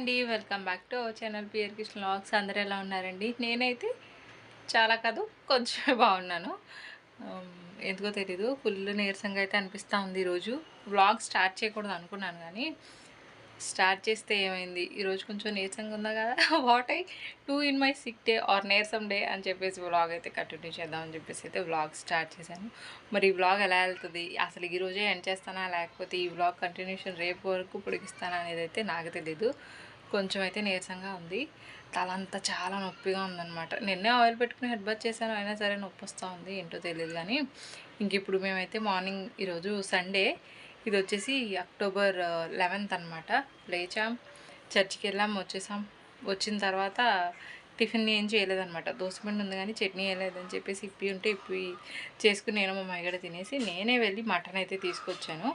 అండి. Welcome back to our channel PR Krishna vlogs. అందరూ ఎలా ఉన్నారండి? నేనైతే చాలా కాదు కొంచెమే బాగున్నాను. ఎందుకో తెలీదు ఫుల్ నీరసంగా అయితే అనిపిస్తూ ఉంది ఈరోజు. వ్లాగ్ స్టార్ట్ చేయకూడదు అనుకున్నాను కానీ స్టార్ట్ చేస్తే ఏమైంది? ఈరోజు కొంచెం నీరసంగా ఉందా కదా? What I do in my sick day or నీరసం డే అని చెప్పేసి వ్లాగ్ అయితే కంటిన్యూ చేద్దామని చెప్పేసి అయితే వ్లాగ్ స్టార్ట్ చేశాను. మరి ఈ వ్లాగ్ ఎలా వెళ్తుంది? అసలు ఈరోజే ఎండ్ చేస్తానా? లేకపోతే ఈ వ్లాగ్ కంటిన్యూషన్ రేపు వరకు పొడిగిస్తానా అనేది అయితే నాకు తెలీదు. కొంచెం అయితే నీరసంగా ఉంది. తలంతా చాలా నొప్పిగా ఉందన్నమాట. నిన్నే ఆయిల్ పెట్టుకుని హెడ్ బాత్ చేశాను అయినా సరే నొప్పి వస్తూ ఉంది ఏంటో తెలియదు కానీ ఇంక ఇప్పుడు మేమైతే మార్నింగ్ ఈరోజు సండే. ఇది వచ్చేసి అక్టోబర్ లెవెన్త్ అనమాట లేచాం చర్చికి వెళ్ళాం వచ్చేసాం. వచ్చిన తర్వాత టిఫిన్ ఏం చేయలేదన్నమాట. దోసపిండి ఉంది కానీ చట్నీ వేయలేదని చెప్పేసి ఇప్పి ఉంటే ఇప్పి చేసుకుని నేను మా మైగడ తినేసి నేనే వెళ్ళి మటన్ అయితే తీసుకొచ్చాను.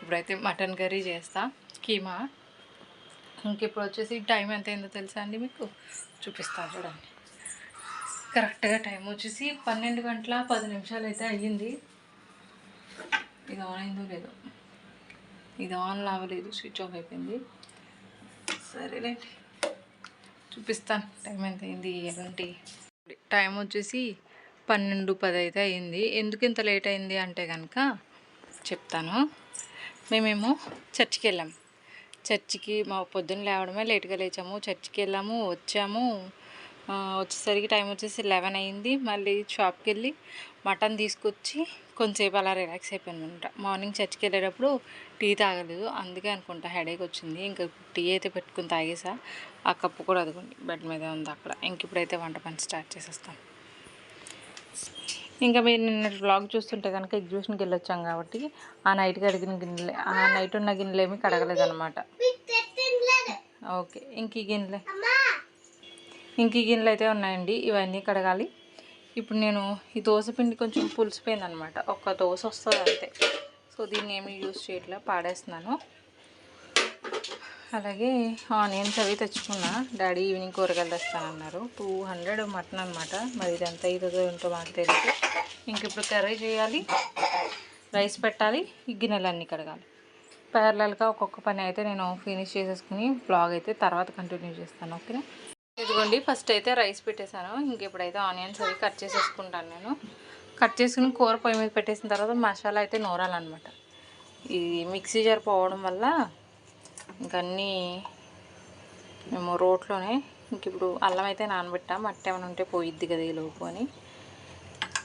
ఇప్పుడైతే మటన్ కర్రీ చేస్తా. కీమా. ఇంక ఇప్పుడు వచ్చేసి టైం ఎంత అయిందో తెలుసా అండి మీకు? చూపిస్తాను చూడండి. కరెక్ట్గా టైం వచ్చేసి పన్నెండు గంటల పది నిమిషాలు అయితే అయ్యింది. ఇది ఆన్ అయిందో లేదో? ఇది ఆన్ అవ్వలేదు స్విచ్ ఆఫ్ అయిపోయింది. సరేలేండి చూపిస్తాను టైం ఎంత అయింది ఎలాంటి టైం వచ్చేసి పన్నెండు పది అయితే అయింది ఎందుకు ఇంత లేట్ అయింది అంటే కనుక చెప్తాను. మేమేమో చర్చికి వెళ్ళాం. చర్చికి మా పొద్దున్న లేవడమే లేట్గా లేచాము. చర్చికి వెళ్ళాము వచ్చాము. వచ్చేసరికి టైం వచ్చేసి లెవెన్ అయింది. మళ్ళీ షాప్కి వెళ్ళి మటన్ తీసుకొచ్చి కొంచెంసేపు అలా రిలాక్స్ అయిపోయాను అనమాట మార్నింగ్ చర్చికి వెళ్ళేటప్పుడు టీ తాగలేదు. అందుకే అనుకుంటా హెడేక్ వచ్చింది. ఇంకా టీ అయితే పెట్టుకుని తాగేసా. ఆ కప్పు కూడా అదుకోండి బెడ్ మీద ఉంది అక్కడ. ఇంక ఇప్పుడైతే వంట పని స్టార్ట్ చేసేస్తాం ఇంకా మీరు నిన్న బ్లాగ్ చూస్తుంటే కనుక ఎగ్జిబిషన్కి వెళ్ళొచ్చాం కాబట్టి ఆ నైట్ కడిగిన గిన్నెలే ఆ నైట్ ఉన్న గిన్నెలేమి కడగలేదు అనమాట ఓకే ఇంక ఈ గిన్నెలే. ఇంక ఈ గిన్నెలు అయితే ఉన్నాయండి ఇవన్నీ కడగాలి. ఇప్పుడు నేను ఈ దోశ పిండి కొంచెం పులిసిపోయింది అనమాట ఒక్క దోశ వస్తుంది అంతే. సో దీన్ని ఏమి యూజ్ చేయట్లే పాడేస్తున్నాను. అలాగే ఆనియన్స్ అవి తెచ్చుకున్నా. డాడీ ఈవినింగ్ కూరగాయలు తెస్తానన్నారు. టూ హండ్రెడ్ మటన్ అనమాట మరి ఇదంతా ఇదో ఏంటో మాకు తెలియదు ఇంక ఇప్పుడు కర్రీ చేయాలి. రైస్ పెట్టాలి. ఈ గిన్నెలన్నీ కడగాలి. ప్యారలల్గా ఒక్కొక్క పని అయితే నేను ఫినిష్ చేసేసుకుని బ్లాగ్ అయితే తర్వాత కంటిన్యూ చేస్తాను ఓకేనా? ఇదిగోండి ఫస్ట్ అయితే రైస్ పెట్టేశాను. ఇంక ఇప్పుడైతే ఆనియన్స్ అవి కట్ చేసేసుకుంటాను నేను. కట్ చేసుకుని కూర పొయ్యి మీద పెట్టేసిన తర్వాత మసాలా అయితే నూరాలన్నమాట. ఈ మిక్సీ జార్ పోవడం వల్ల ఇంకన్నీ మేము రోట్లోనే ఇంక ఇప్పుడు అల్లం అయితే నానబెట్టా. మట్టి ఏమైనా ఉంటే పోయిద్ది కదా ఈ లోపు అని.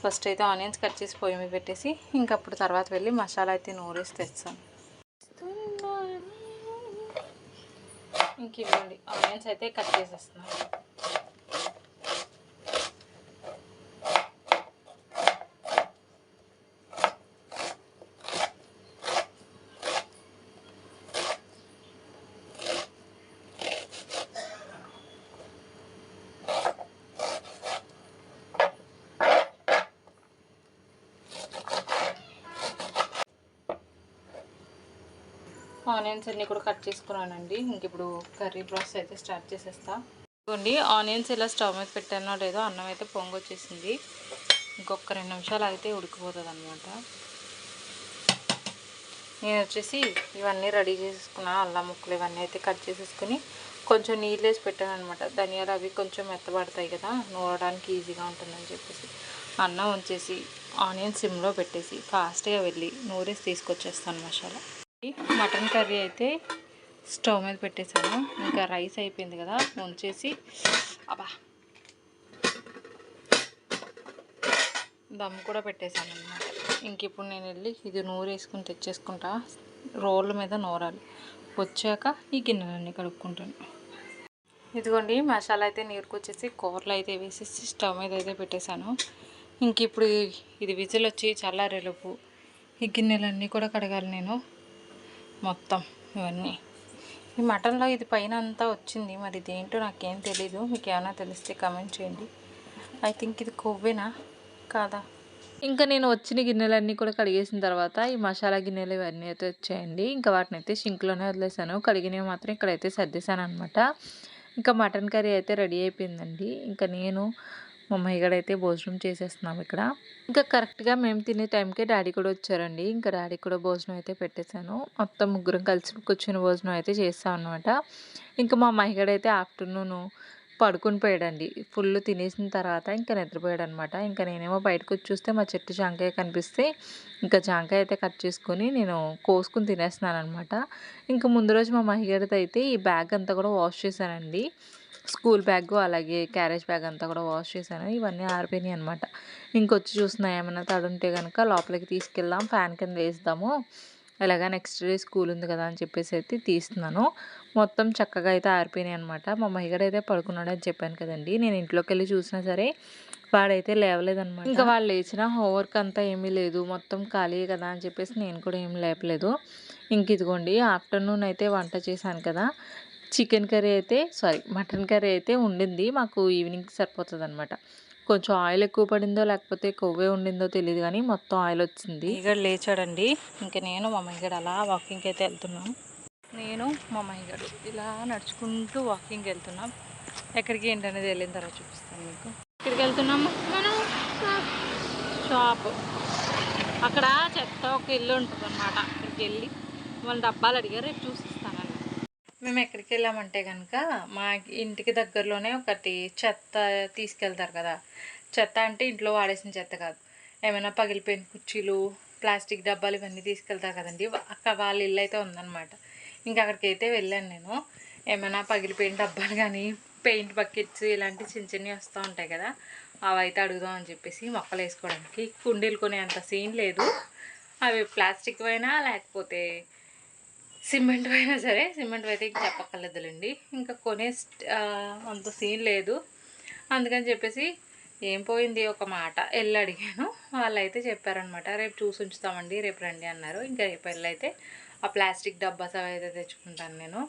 ఫస్ట్ అయితే ఆనియన్స్ కట్ చేసి పొయ్యి మీద పెట్టేసి ఇంకప్పుడు తర్వాత వెళ్ళి మసాలా అయితే నూరేసి తెస్తాను. ఇంక ఇవ్వండి. ఆనియన్స్ అయితే కట్ చేసేస్తున్నాను ఆనియన్స్ అన్నీ కూడా కట్ చేసుకున్నానండి. ఇంక ఇప్పుడు కర్రీ ప్రాసెస్ అయితే స్టార్ట్ చేసేస్తా. ఇదిగోండి ఆనియన్స్ ఇలా స్టవ్ మీద పెట్టానో లేదో అన్నం అయితే పొంగు వచ్చేసింది ఇంకొక రెండు నిమిషాలు అయితే ఉడికిపోతుంది అనమాట నేను వచ్చేసి ఇవన్నీ రెడీ చేసేసుకున్నా అల్లం ముక్కలు ఇవన్నీ అయితే కట్ చేసేసుకుని కొంచెం నీళ్ళు వేసి పెట్టాను అనమాట ధనియాలు అవి కొంచెం మెత్తబడతాయి కదా నూరడానికి ఈజీగా ఉంటుందని చెప్పేసి. అన్నం ఉంచేసి ఆనియన్ సిమ్లో పెట్టేసి ఫాస్ట్గా వెళ్ళి నూరేసి తీసుకొచ్చేస్తాను మసాలా. మటన్ కర్రీ అయితే స్టవ్ మీద పెట్టేశాను. ఇంకా రైస్ అయిపోయింది కదా ఉంచేసి అబ్బా. దమ్ కూడా పెట్టేశాను అనమాట ఇంక ఇప్పుడు నేను వెళ్ళి ఇది నూరు వేసుకుని తెచ్చేసుకుంటా. రోళ్ళ మీద నూరాలి. వచ్చాక ఈ గిన్నెలన్నీ కడుక్కుంటాను. ఇదిగోండి మసాలా అయితే నీరుకొచ్చేసి కూరలు అయితే వేసేసి స్టవ్ మీద అయితే పెట్టేశాను. ఇంక ఇప్పుడు ఇది విజిల్ వచ్చి చల్లారేలోపు ఈ గిన్నెలన్నీ కూడా కడగాలి నేను. మొత్తం ఇవన్నీ. ఈ మటన్లో ఇది పైన అంతా వచ్చింది. మరి ఇదేంటో నాకేం తెలీదు. మీకు ఏమైనా తెలిస్తే కమెంట్ చేయండి. ఐ థింక్ ఇది కొవ్వేనా? కాదా? ఇంకా నేను వచ్చిన గిన్నెలన్నీ కూడా కడిగేసిన తర్వాత ఈ మసాలా గిన్నెలు ఇవన్నీ అయితే వచ్చాయండి. ఇంకా వాటిని అయితే సింక్లోనే వదిలేసాను. కడిగినవి మాత్రం ఇక్కడైతే సర్దేశాను అనమాట ఇంకా మటన్ కర్రీ అయితే రెడీ అయిపోయిందండి. ఇంకా నేను మా అమ్మయ్య అయితే భోజనం చేసేస్తున్నాం ఇక్కడ. ఇంకా కరెక్ట్గా మేము తినే టైంకే డాడీ కూడా వచ్చారండి. ఇంకా డాడీ కూడా భోజనం అయితే పెట్టేశాను. మొత్తం ముగ్గురం కలిసి కూర్చుని భోజనం అయితే చేస్తాం అనమాట ఇంకా మా అమ్మాయి అయితే ఆఫ్టర్నూన్ పడుకుని పోయాడండి. ఫుల్ తినేసిన తర్వాత ఇంకా నిద్రపోయాడు అనమాట ఇంకా నేనేమో బయటకు వచ్చి చూస్తే మా చెట్టు జాంకాయ కనిపిస్తే ఇంకా జాంకాయ అయితే కట్ చేసుకొని నేను కోసుకుని తినేస్తున్నాను అనమాట ఇంకా ముందు రోజు మా మహిళతో అయితే ఈ బ్యాగ్ అంతా కూడా వాష్ చేశానండి. స్కూల్ బ్యాగ్ అలాగే క్యారేజ్ బ్యాగ్ అంతా కూడా వాష్ చేశాను. ఇవన్నీ ఆరిపోయినాయి అనమాట. ఇంకొచ్చి చూస్తున్నా ఏమైనా తడుంటే కనుక లోపలికి తీసుకెళ్దాం ఫ్యాన్ కింద వేస్తాము. ఇలాగా నెక్స్ట్ డే స్కూల్ ఉంది కదా అని చెప్పేసి అయితే తీస్తున్నాను. మొత్తం చక్కగా అయితే ఆరిపోయినాయి అనమాట మా మహిగడ అయితే పడుకున్నాడు అని చెప్పాను కదండి. నేను ఇంట్లోకి వెళ్ళి చూసినా సరే వాడైతే లేవలేదనమాట ఇంకా వాళ్ళు లేచిన హోంవర్క్ అంతా ఏమీ లేదు. మొత్తం ఖాళీ కదా అని చెప్పేసి నేను కూడా ఏం లేపలేదు. ఇంక ఇదిగోండి ఆఫ్టర్నూన్ అయితే వంట చేశాను కదా. చికెన్ కర్రీ అయితే సారీ మటన్ కర్రీ అయితే ఉండింది. మాకు ఈవినింగ్ సరిపోతుంది అనమాట కొంచెం ఆయిల్ ఎక్కువ పడిందో లేకపోతే కొవ్వే ఉండిందో తెలియదు కానీ మొత్తం ఆయిల్ వచ్చింది. ఇక్కడ లేచాడండి. ఇంకా నేను మా మైగడు అలా వాకింగ్కి అయితే వెళ్తున్నాం. నేను మా మైగడు ఇలా నడుచుకుంటూ వాకింగ్కి వెళ్తున్నాం. ఎక్కడికి ఏంటనేది వెళ్ళిన తర్వాత చూపిస్తాను మీకు. ఇక్కడికి వెళ్తున్నాము మనం షాప్. అక్కడ చెత్త ఒక ఇల్లు ఉంటుంది అనమాట అక్కడికి వెళ్ళి వాళ్ళు డబ్బాలు అడిగారు రేపు చూసిస్తానని మేము ఎక్కడికి వెళ్ళామంటే కనుక మా ఇంటికి దగ్గరలోనే ఒకటి చెత్త తీసుకెళ్తారు కదా. చెత్త అంటే ఇంట్లో వాడేసిన చెత్త కాదు. ఏమైనా పగిలిపోయిన కుర్చీలు ప్లాస్టిక్ డబ్బాలు ఇవన్నీ తీసుకెళ్తారు కదండి. అక్కడ వాళ్ళ ఇల్లు అయితే ఉందన్నమాట. ఇంకా అక్కడికి అయితే వెళ్ళాను నేను. ఏమైనా పగిలిపోయిన డబ్బాలు కానీ పెయింట్ బకెట్స్ ఇలాంటి చిన్న చిన్నవి వస్తూ ఉంటాయి కదా. అవి అయితే అడుగుదాం అని చెప్పేసి మొక్కలు వేసుకోవడానికి. కుండీలు కొనే అంత సీన్ లేదు. అవి ప్లాస్టిక్ అయినా లేకపోతే సిమెంట్ అయినా సరే సిమెంట్ అయితే ఇంక చెప్పక్కర్లేదులేండి. ఇంకా కొనే అంత సీన్ లేదు. అందుకని చెప్పేసి ఏం పోయింది ఒక మాట. వెళ్ళి అడిగాను. వాళ్ళు అయితే చెప్పారనమాట రేపు చూసి ఉంచుతామండి రేపు రండి అన్నారు. ఇంకా రేపు వెళ్ళైతే ఆ ప్లాస్టిక్ డబ్బాస్ అవి అయితే తెచ్చుకుంటాను నేను.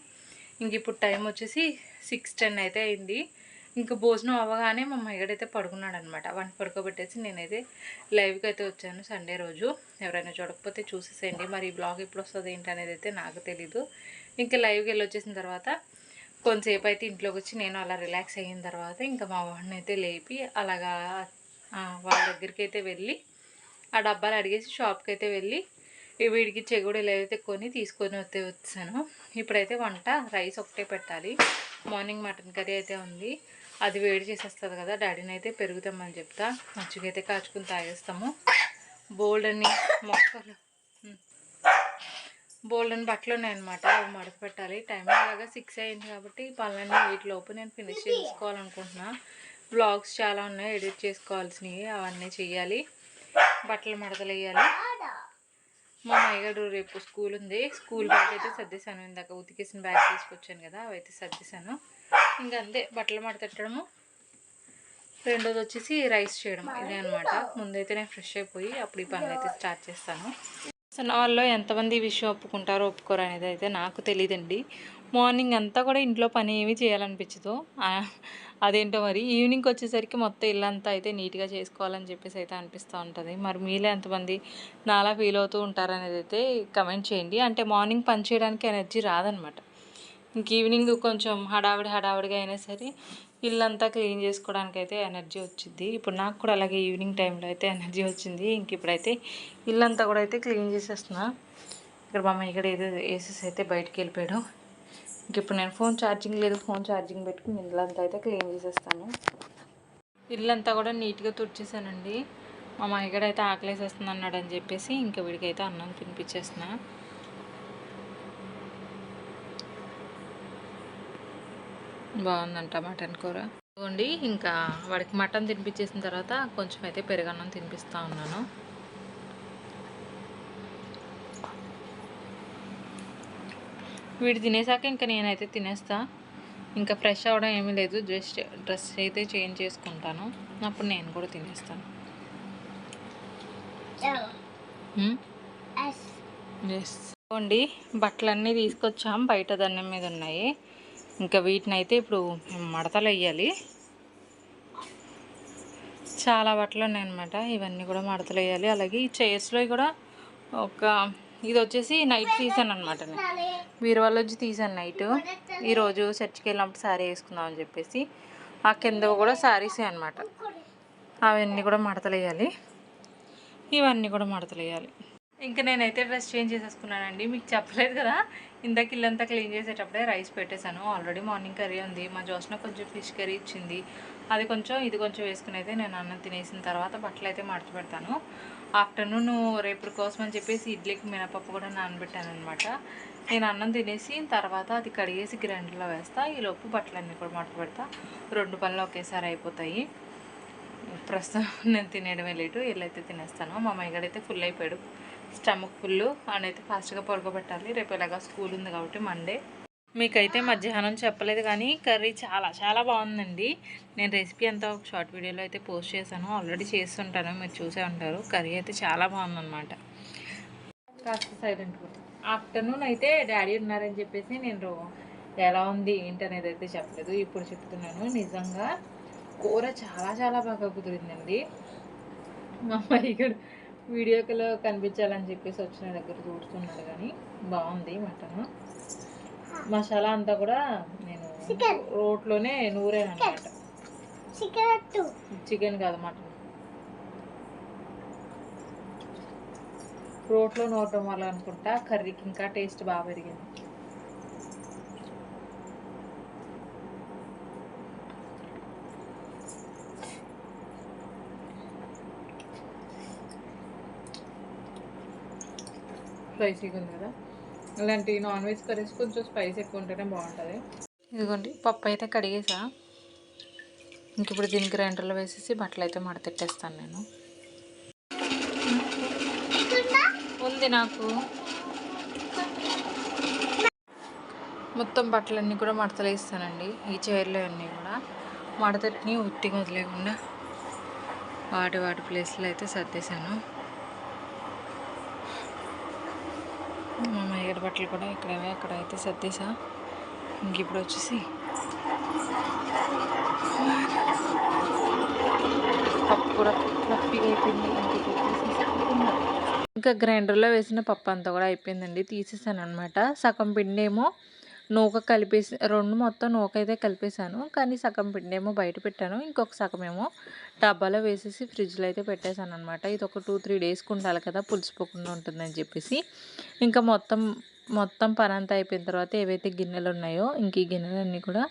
ఇంక ఇప్పుడు టైం వచ్చేసి సిక్స్ టెన్ అయితే అయింది. ఇంకా భోజనం అవ్వగానే మా మగడైతే పడుకున్నాడు అనమాట వాడిని పడుకోబెట్టేసి నేనైతే లైవ్కి అయితే వచ్చాను సండే రోజు. ఎవరైనా చూడకపోతే చూసేసేయండి. మరి ఈ బ్లాగ్ ఎప్పుడు వస్తుంది ఏంటి అనేది అయితే నాకు తెలీదు. ఇంకా లైవ్కి వెళ్ళి వచ్చేసిన తర్వాత కొంతసేపు అయితే ఇంట్లోకి వచ్చి నేను అలా రిలాక్స్ అయిన తర్వాత ఇంకా మా వాడిని అయితే లేపి అలాగా వాళ్ళ దగ్గరికి అయితే వెళ్ళి ఆ డబ్బాలు అడిగేసి షాప్కి అయితే వెళ్ళి వీడికి చెగుడులు ఏదైతే కొని తీసుకొని వస్తే వచ్చాను. ఇప్పుడైతే వంట రైస్ ఒకటే పెట్టాలి. మార్నింగ్ మటన్ కర్రీ అయితే ఉంది. అది వేడి చేసేస్తుంది కదా డాడీని అయితే పెరుగుతామని చెప్తా. అయితే కాచుకుని తాగేస్తాము. బోల్డ్ అని మొక్కలు బోల్డ్ అని బట్టలు ఉన్నాయన్నమాట అవి మడత పెట్టాలి. టైం అలాగా సిక్స్ అయింది కాబట్టి పనులన్నీ వీటిలోపు నేను ఫినిష్ చేసుకోవాలనుకుంటున్నా. బ్లాగ్స్ చాలా ఉన్నాయి ఎడిట్ చేసుకోవాల్సినవి అవన్నీ చెయ్యాలి. బట్టలు మడతలు వేయాలి మా అయ్యగారు రేపు స్కూల్ ఉంది. స్కూల్ బ్యాగ్ అయితే సర్దేశాను. ఇందాక ఉతికేసిన బ్యాగ్ తీసుకొచ్చాను కదా అవి అయితే సర్దేశాను. ఇంకా అంతే బట్టలు మడతెట్టడము రెండోది వచ్చేసి రైస్ చేయడం ఇదే అనమాట ముందైతే నేను ఫ్రెష్ అయిపోయి అప్పుడు ఈ పనులు అయితే స్టార్ట్ చేస్తాను. అసలు వాళ్ళు ఎంతమంది ఈ విషయం ఒప్పుకుంటారో ఒప్పుకోరు అనేది అయితే నాకు తెలియదండి మార్నింగ్ అంతా కూడా ఇంట్లో పని ఏమి చేయాలనిపించదు. అదేంటో మరి ఈవినింగ్ వచ్చేసరికి మొత్తం ఇల్లంతా అయితే నీట్గా చేసుకోవాలని చెప్పేసి అయితే అనిపిస్తూ ఉంటుంది. మరి మీలో ఎంతమంది నాలా ఫీల్ అవుతూ ఉంటారనేది అయితే కమెంట్ చేయండి. అంటే మార్నింగ్ పని చేయడానికి ఎనర్జీ రాదనమాట ఇంక ఈవినింగ్ కొంచెం హడావిడి హడావిడిగా అయినా సరే ఇల్లంతా క్లీన్ చేసుకోవడానికి అయితే ఎనర్జీ వచ్చింది ఇప్పుడు నాకు కూడా అలాగే ఈవినింగ్ టైంలో అయితే ఎనర్జీ వచ్చింది. ఇంక ఇప్పుడైతే ఇల్లంతా కూడా అయితే క్లీన్ చేసేస్తున్నా. ఇక్కడ మా అమ్మ ఇక్కడ ఏదో వేసేసి అయితే బయటికి వెళ్ళిపోయాడు. ఇంక ఇప్పుడు నేను ఫోన్ ఛార్జింగ్ లేదు ఫోన్ ఛార్జింగ్ పెట్టుకుని ఇల్లంతా అయితే క్లీన్ చేసేస్తాను. ఇల్లంతా కూడా నీట్గా తుడిచేసానండి. మా అమ్మాయి అయితే ఆకలేసేస్తుంది అన్నాడు అని చెప్పేసి ఇంకా వీడికైతే అన్నం తినిపించేస్తున్నా. బాగుందంట మటన్ కూర. ఇదిగోండి ఇంకా వాడికి మటన్ తినిపించేసిన తర్వాత కొంచెం అయితే పెరుగన్నం తినిపిస్తూ ఉన్నాను. వీడు తినేసాక ఇంకా నేనైతే తినేస్తా. ఇంకా ఫ్రెష్ అవ్వడం ఏమీ లేదు జస్ట్ డ్రెస్ అయితే చేంజ్ చేసుకుంటాను. అప్పుడు నేను కూడా తినేస్తాను. అండి బట్టలన్నీ తీసుకొచ్చాం బయట దండం మీద ఉన్నాయి. ఇంకా వీటిని అయితే ఇప్పుడు మడతలు వేయాలి. చాలా బట్టలు ఉన్నాయన్నమాట ఇవన్నీ కూడా మడతలు వేయాలి. అలాగే ఈ చైర్స్లో కూడా ఒక ఇది వచ్చేసి నైట్ తీసాను అనమాట నేను వాళ్ళు వచ్చి తీసాను నైట్ ఈరోజు చర్చికి వెళ్ళినప్పుడు శారీ వేసుకుందాం అని చెప్పేసి ఆ కింద కూడా శారీసే అనమాట అవన్నీ కూడా మడతలు వేయాలి. ఇవన్నీ కూడా మడతలు వేయాలి. ఇంకా నేనైతే డ్రెస్ చేంజ్ చేసేసుకున్నానండి. మీకు చెప్పలేదు కదా? ఇందాక ఇల్లంతా క్లీన్ చేసేటప్పుడే రైస్ పెట్టేశాను. ఆల్రెడీ మార్నింగ్ కర్రీ ఉంది. మా జోస్న కొంచెం ఫిష్ కర్రీ ఇచ్చింది. అది కొంచెం ఇది కొంచెం వేసుకుని అయితే నేను అన్నం తినేసిన తర్వాత బట్టలు అయితే మడత పెడతాను. ఆఫ్టర్నూన్ రేపు కోసం అని చెప్పేసి ఇడ్లీకి మినపప్పు కూడా నానబెట్టాను అనమాట నేను అన్నం తినేసి తర్వాత అది కడిగేసి గ్రైండర్లో వేస్తా. ఈ లోపు బట్టలన్నీ కూడా మడత పెడతా. రెండు పనులు ఒకేసారి అయిపోతాయి. ప్రస్తుతం నేను తినేయడమే లేటు. వీళ్ళైతే తినేస్తాను. మా మైగాడైతే ఫుల్ అయిపోయాడు. స్టమక్ ఫుల్ అని అయితే ఫాస్ట్గా పొరగబెట్టాలి రేపు ఇలాగా స్కూల్ ఉంది కాబట్టి మండే. మీకైతే మధ్యాహ్నం చెప్పలేదు కానీ కర్రీ చాలా చాలా బాగుందండి. నేను రెసిపీ అంతా ఒక షార్ట్ వీడియోలో అయితే పోస్ట్ చేశాను. ఆల్రెడీ చేస్తుంటాను. మీరు చూసే ఉంటారు. కర్రీ అయితే చాలా బాగుందన్నమాట. కాస్త సైలెంట్ ఆఫ్టర్నూన్ అయితే డాడీ ఉన్నారని చెప్పేసి నేను ఎలా ఉంది ఏంటి అనేది అయితే చెప్పలేదు. ఇప్పుడు చెప్తున్నాను. నిజంగా కూర చాలా చాలా బాగా కుదిరిందండి. మా అమ్మాయి ఇక్కడ వీడియోలో కనిపించాలని చెప్పేసి వచ్చిన దగ్గర చూస్తున్నాడు కానీ బాగుంది మటన్. మసాలా అంతా కూడా నేను రోట్లోనే నూరాను అనమాట చికెన్ కాదు మటన్. రోట్లో నూరటం వల్ల అనుకుంటా కర్రీకి ఇంకా టేస్ట్ బాగా పెరిగింది. స్పైసీగా ఉంది కదా ఇలాంటి నాన్ వెజ్ కర్రీస్ కొంచెం స్పైస్ ఎక్కువ ఉంటేనే బాగుంటుంది. ఇదిగోండి పప్పు అయితే కడిగేసా. ఇంక ఇప్పుడు దీనికి గ్రైండర్లో వేసేసి బట్టలు అయితే మడతెట్టేస్తాను నేను. ఉంది నాకు. మొత్తం బట్టలన్నీ కూడా మడతలు వేస్తానండి. ఈ చైర్లో అన్నీ కూడా మడతని ఉట్టిగా వదిలేకుండా వాటి వాటి ప్లేస్లో అయితే సర్దేశాను. మామయ్య బట్టలు కూడా ఇక్కడవే అక్కడ అయితే సర్దేశా. ఇంక ఇప్పుడు వచ్చేసి పప్పు కూడా అయిపోయింది. ఇంకా గ్రైండర్లో వేసిన పప్పు అంతా కూడా అయిపోయిందండి. తీసేసాను అనమాట సగం పిండి ఏమో నూక కలిపేసి రెండు మొత్తం నూక అయితే కలిపేసాను కానీ సగం పిండి ఏమో బయట పెట్టాను. ఇంకొక సగం ఏమో డబ్బాలో వేసేసి ఫ్రిడ్జ్లో అయితే పెట్టేశాను అనమాట ఇది ఒక టూ త్రీ డేస్కి ఉండాలి కదా పులిసిపోకుండా ఉంటుందని చెప్పేసి. ఇంకా మొత్తం మొత్తం పని అంతా అయిపోయిన తర్వాత ఏవైతే గిన్నెలు ఉన్నాయో ఇంక ఈ గిన్నెలన్నీ కూడా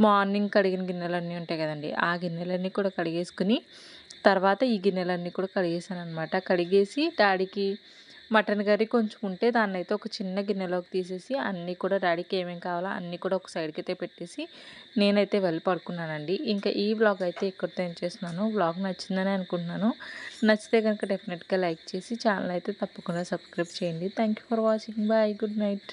మార్నింగ్ కడిగిన గిన్నెలన్నీ ఉంటాయి కదండి. ఆ గిన్నెలన్నీ కూడా కడిగేసుకుని తర్వాత ఈ గిన్నెలన్నీ కూడా కడిగేసాను అనమాట కడిగేసి డాడీకి మటన్ కర్రీ కొంచెం ఉంటే దాన్ని అయితే ఒక చిన్న గిన్నెలోకి తీసేసి అన్నీ కూడా డాడీకి ఏమేమి కావాలో అన్నీ కూడా ఒక సైడ్కి అయితే పెట్టేసి నేనైతే వెళ్ళి పడుకున్నానండి. ఇంకా ఈ బ్లాగ్ అయితే ఇక్కడితో ఏం చేస్తున్నాను. బ్లాగ్ నచ్చిందని అనుకుంటున్నాను. నచ్చితే కనుక డెఫినెట్గా లైక్ చేసి ఛానల్ అయితే తప్పకుండా సబ్స్క్రైబ్ చేయండి. Thank for watching bye good night